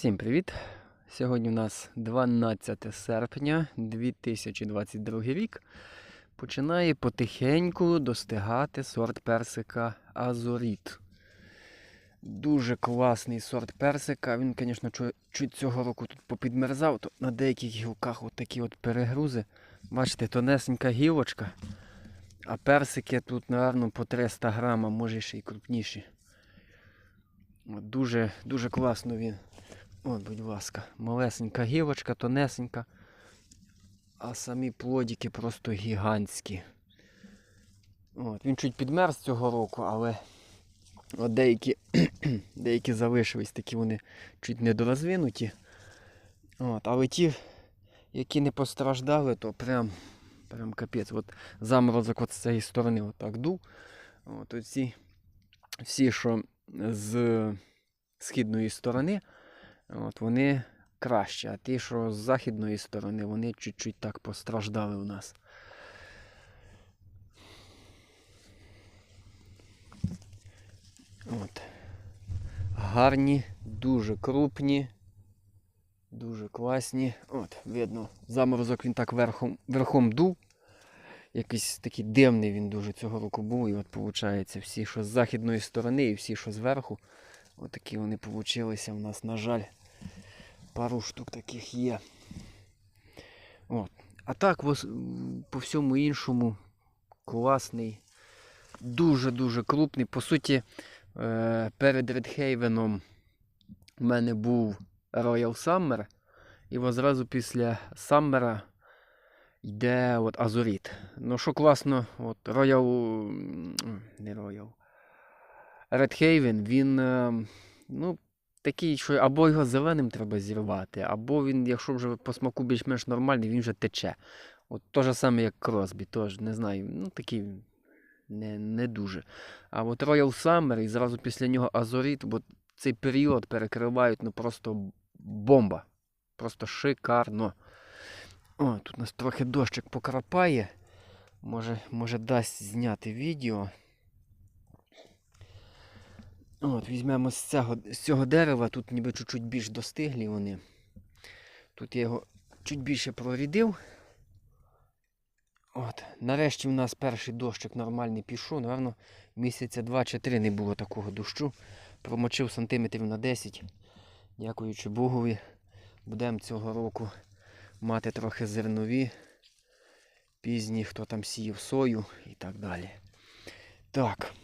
Всім привіт! Сьогодні у нас 12 серпня 2022 рік. Починає потихеньку достигати сорт персика Азоріт. Дуже класний сорт персика. Він, звісно, чуть цього року тут попідмерзав, то на деяких гілках от такі от перегрузи. Бачите, тонесенька гілочка, а персики тут, напевно, по 300 грам, а може ще й крупніші. Дуже, дуже класно він. От, будь ласка, малесенька гілочка, тонесенька. А самі плодики просто гігантські. От, він чуть підмерз цього року, але от деякі, деякі залишились, такі вони чуть недорозвинуті. От, але ті, які не постраждали, то прям, прям капець. От заморозок от з цієї сторони отак дув. От оці всі, що з східної сторони, От вони краще, а ті, що з західної сторони, вони чуть-чуть так постраждали у нас. От. Гарні, дуже крупні, дуже класні. От, видно, заморозок він так верхом, верхом дув. Якийсь такий дивний він дуже цього року був. І от виходить, всі, що з західної сторони, і всі, що зверху. Отакі вони получилися в нас, на жаль. Пару штук таких є. От. А так, по всьому іншому, класний, дуже-дуже крупний. По суті, е, перед Редхейвеном в мене був Royal Summer, і одразу після Саммера йде от Азоріт. Ну, що класно, от Royal. Не Royal. Редхейвен, він. е, Ну, такий, що або його зеленим треба зірвати, або він, якщо вже по смаку більш-менш нормальний, він вже тече. От то же саме, як Кросбі, теж не знаю, ну такий не, не дуже. А от Royal Summer і зразу після нього Азоріт, бо цей період перекривають ну просто бомба. Просто шикарно. О, тут у нас трохи дощик покрапає. Може, може дасть зняти відео. От, візьмемо з цього, з цього дерева, тут ніби чуть-чуть більш достиглі вони. Тут я його чуть більше прорідив. От, нарешті в нас перший дощик нормальний пішов. Напевно, місяця 2 чи 3 не було такого дощу. Промочив сантиметрів на 10. Дякуючи Богові. Будемо цього року мати трохи зернові. Пізні, хто там сіяв сою і так далі. Так.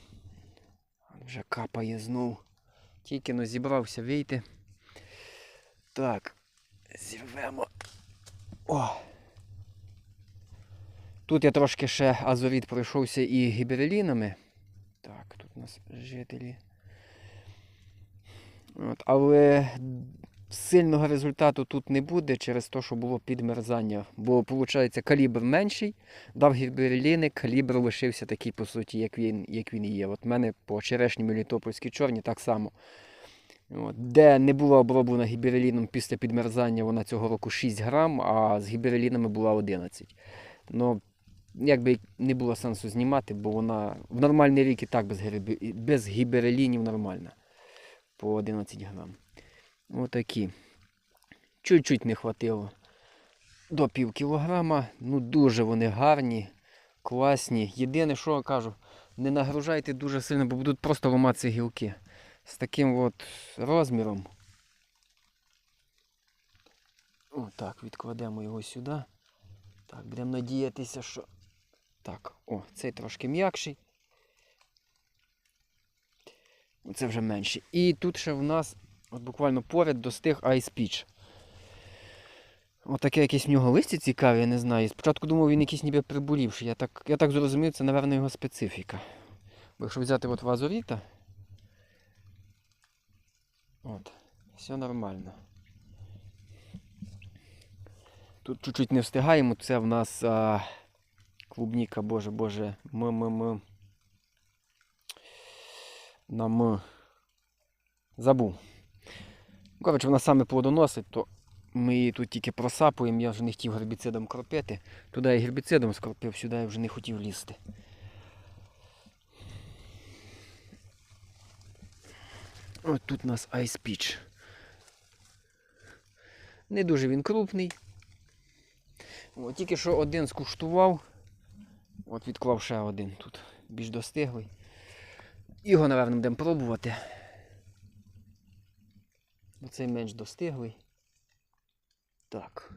Вже капає знов. Тільки но зібрався вийти. Так, зірвемо. О! Тут я трошки ще азоріт пройшовся і гібрилінами. Так, тут у нас жителі. От, але сильного результату тут не буде через те, що було підмерзання. Бо, виходить, калібр менший, дав гібереліни, калібр лишився такий, по суті, як він, як він є. От в мене по черешні мелітопольській чорні так само. От, де не була оброблена гібереліном після підмерзання, вона цього року 6 грам, а з гіберелінами була 11. Ну, якби не було сенсу знімати, бо вона в нормальний рік і так без, гібе- без гіберелінів нормальна. По 11 грам. Отакі. Чуть-чуть не хватило до пів кілограма. Ну дуже вони гарні, класні. Єдине, що я кажу, не нагружайте дуже сильно, бо будуть просто ламатися гілки. З таким от розміром. Отак, відкладемо його сюди. Так, будемо надіятися, що. Так, о, цей трошки м'якший. Оце вже менший. І тут ще в нас от буквально поряд достиг Ice Peach. Отаке якесь в нього листя цікаве, я не знаю. Спочатку думав, він якийсь ніби приболівший. Я так, я так зрозумів, це, напевно, його специфіка. Бо якщо взяти от вазоріта. От, все нормально. Тут чуть-чуть не встигаємо, це в нас а, клубніка, боже, боже, м-м-м. На М. Забув. Коротше, вона саме плодоносить, то ми її тут тільки просапуємо, я вже не хотів гербіцидом кропити. Туди я гербіцидом скропив, сюди я вже не хотів лізти. От тут у нас Peach. Не дуже він крупний. От, тільки що один скуштував. От відклав ще один тут більш достиглий. Його, напевно, будемо пробувати. Оцей менш достиглий. Так.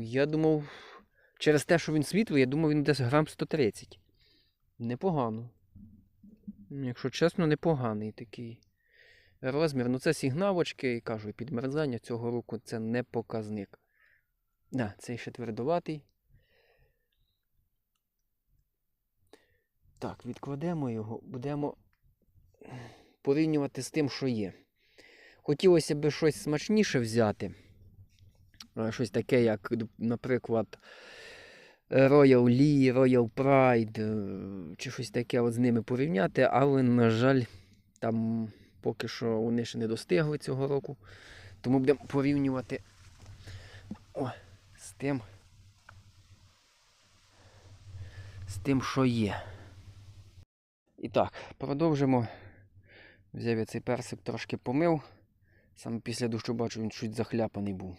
Я думав, через те, що він світлий, я думав, він десь грам 130. Непогано. Якщо чесно, непоганий такий розмір. Ну це сігнавочки, і кажу, підмерзання цього року це не показник. Да, цей ще твердоватий. Так, відкладемо його, будемо порівнювати з тим, що є. Хотілося б щось смачніше взяти. Щось таке, як, наприклад, Royal Lee, Royal Pride, е, чи щось таке от з ними порівняти, але, на жаль, там поки що вони ще не достигли цього року. Тому будемо порівнювати о, з тим, з тим, що є. І так, продовжимо. Взяв я цей персик, трошки помив. Саме після дощу бачу, він чуть захляпаний був.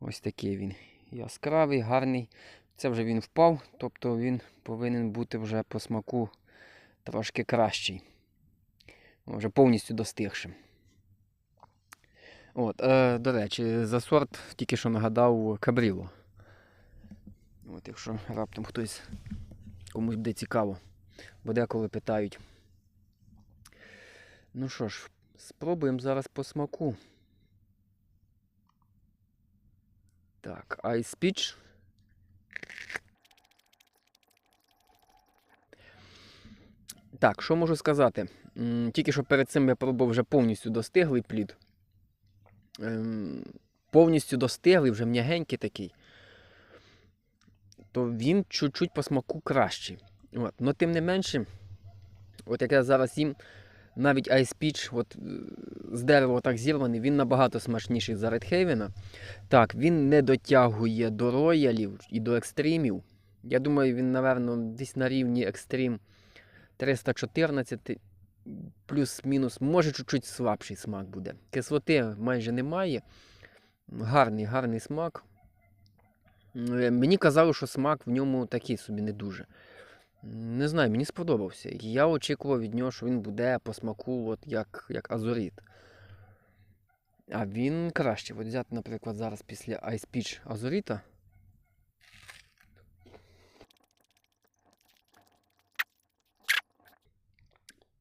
Ось такий він яскравий, гарний. Це вже він впав, тобто він повинен бути вже по смаку трошки кращий. Вже повністю достигшим. От, е, до речі, за сорт тільки що нагадав Кабріло. От, якщо раптом хтось комусь буде цікаво, бо деколи питають. Ну що ж, спробуємо зараз по смаку. Так, Ice Peach. Так, що можу сказати? Тільки що перед цим я пробував вже повністю достиглий плід. Ем, Повністю достиглий, вже м'ягенький такий. То він чуть-чуть по смаку кращий. От. Но тим не менше, от як я зараз їм, навіть Ice Peach, от, е, з дерева так зірваний, він набагато смачніший за Редхейвена. Так, він не дотягує до роялів і до екстримів. Я думаю, він, напевно, десь на рівні екстрім 314, плюс-мінус, може чуть-чуть слабший смак буде. Кислоти майже немає. Гарний, гарний смак. Е, Мені казали, що смак в ньому такий собі не дуже. Не знаю, мені сподобався. Я очікував від нього, що він буде по смаку, от як, як азуріт. А він краще. От взяти, наприклад, зараз після Ice Peach азуріта.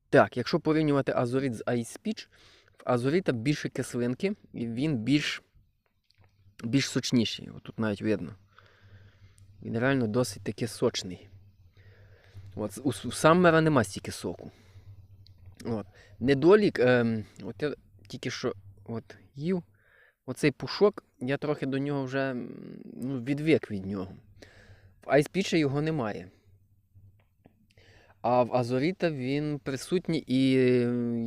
Так, якщо порівнювати азуріт з Ice Peach, в азуріта більше кислинки, і він більш, більш сочніший. От тут навіть видно. Він реально досить таки сочний. От, у, у Саммера нема стільки соку. От. Недолік, ем, от я тільки що от, їв оцей пушок, я трохи до нього вже ну, відвик від нього. В Ice його немає. А в Азоріта він присутній і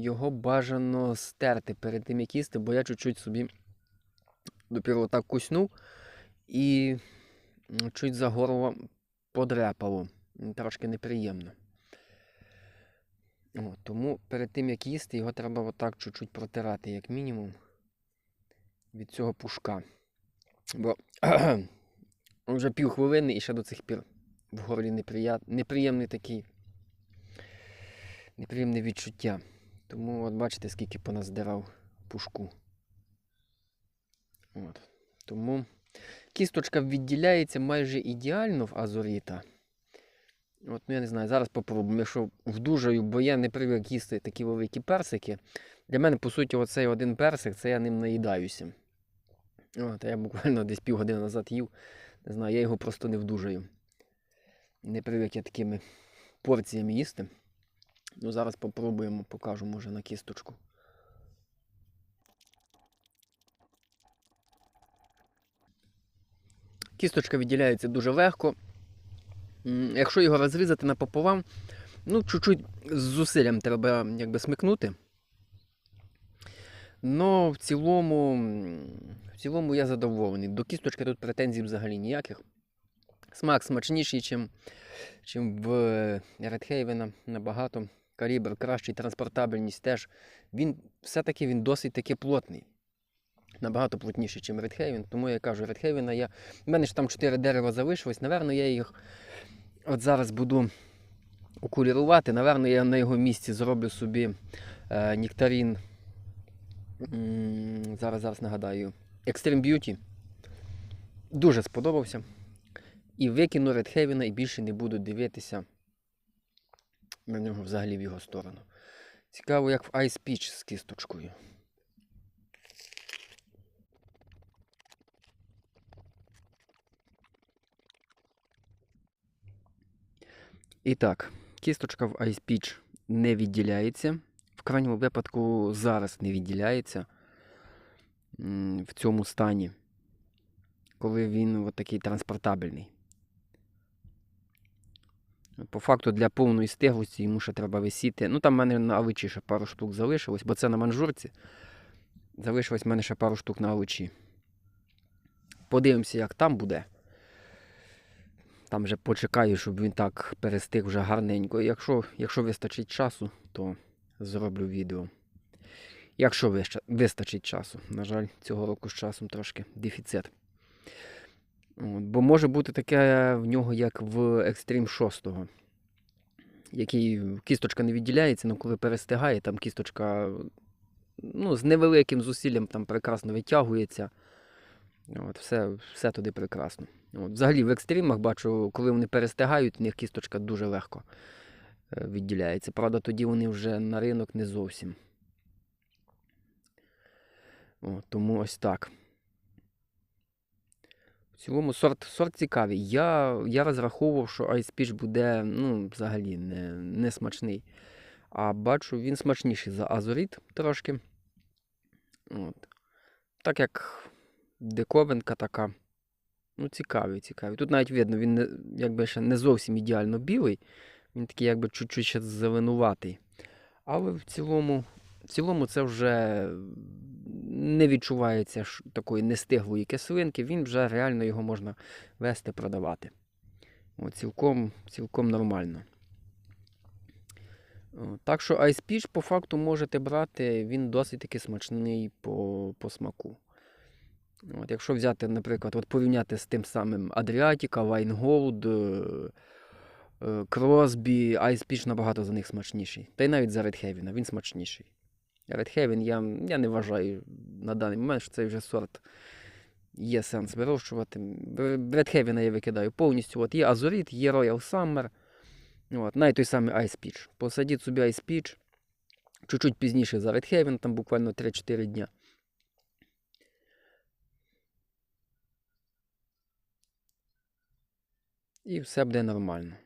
його бажано стерти перед тим, як їсти, бо я чуть-чуть собі допіру так куснув і чуть за горло подряпало. Трошки неприємно. О, тому перед тим, як їсти, його треба отак чуть-чуть протирати, як мінімум, від цього пушка. Бо вже пів хвилини і ще до цих пір в горлі неприят... неприємний такий неприємне відчуття. Тому от бачите, скільки поназдирав пушку. От. Тому кісточка відділяється майже ідеально в азоріта. От, ну я не знаю, зараз попробуємо, якщо вдужаю, бо я не привик їсти такі великі персики. Для мене, по суті, оцей один персик, це я ним наїдаюся. От, я буквально десь півгодини назад їв. Не знаю, я його просто не вдужаю. Не привик я такими порціями їсти. Ну, зараз попробуємо, покажу, може, на кісточку. Кісточка відділяється дуже легко. Якщо його розрізати напополам, ну, чуть-чуть з зусиллям треба якби смикнути. Но в цілому, в цілому я задоволений. До кісточки тут претензій взагалі ніяких. Смак смачніший, чим, чим в Редхейвена. Набагато калібр кращий, транспортабельність теж. Він все-таки він досить таки плотний. Набагато плотніший, ніж Редхейвен. Тому я кажу, Редхейвена я. У мене ж там 4 дерева залишилось. Наверно, я їх от зараз буду окулірувати. Наверно, я на його місці зроблю собі е, нектарин. М, Зараз, зараз нагадаю. Extreme Beauty. Дуже сподобався. І викину Редхейвена і більше не буду дивитися на нього взагалі в його сторону. Цікаво, як в Ice Peach з кісточкою. І так, кісточка в Ice Peach не відділяється. В крайньому випадку зараз не відділяється в цьому стані, коли він от такий транспортабельний. По факту для повної стиглості йому ще треба висіти. Ну там в мене на аличі ще пару штук залишилось, бо це на манжурці. Залишилось в мене ще пару штук на аличі. Подивимося, як там буде. Там вже почекаю, щоб він так перестиг вже гарненько. Якщо, якщо вистачить часу, то зроблю відео. Якщо вистачить часу. На жаль, цього року з часом трошки дефіцит. От, бо може бути таке в нього, як в Extreme 6, який кісточка не відділяється, але коли перестигає, там кісточка ну, з невеликим зусиллям там прекрасно витягується. От, все, все туди прекрасно. От, взагалі в екстримах бачу, коли вони перестигають, в них кісточка дуже легко е, відділяється. Правда, тоді вони вже на ринок не зовсім. От, тому ось так. В цілому сорт, сорт цікавий. Я, я розраховував, що Peach буде ну, взагалі не, не смачний. А бачу, він смачніший за Азурит трошки. От. Так як диковинка така. Ну, цікавий, цікавий. Тут навіть видно, він не, якби ще не зовсім ідеально білий. Він такий якби чуть-чуть ще зеленуватий. Але в цілому, в цілому це вже не відчувається такої нестиглої кислинки, він вже реально його можна вести, продавати. От, цілком, цілком нормально. О, Так що Ice по факту можете брати, він досить таки смачний по, по смаку. От, якщо взяти, наприклад, от порівняти з тим самим Adriatica, Weingold, е, е, Ice Peach набагато за них смачніший. Та й навіть за Heaven, він смачніший. Heaven я, я не вважаю на даний момент, що цей вже сорт є сенс вирощувати. Heaven я викидаю повністю. От є Азурит, є Royal Summer. От, навіть той самий Peach. Посадіть собі Peach. Чуть-чуть пізніше за Heaven, там буквально 3-4 дня. І все буде нормально.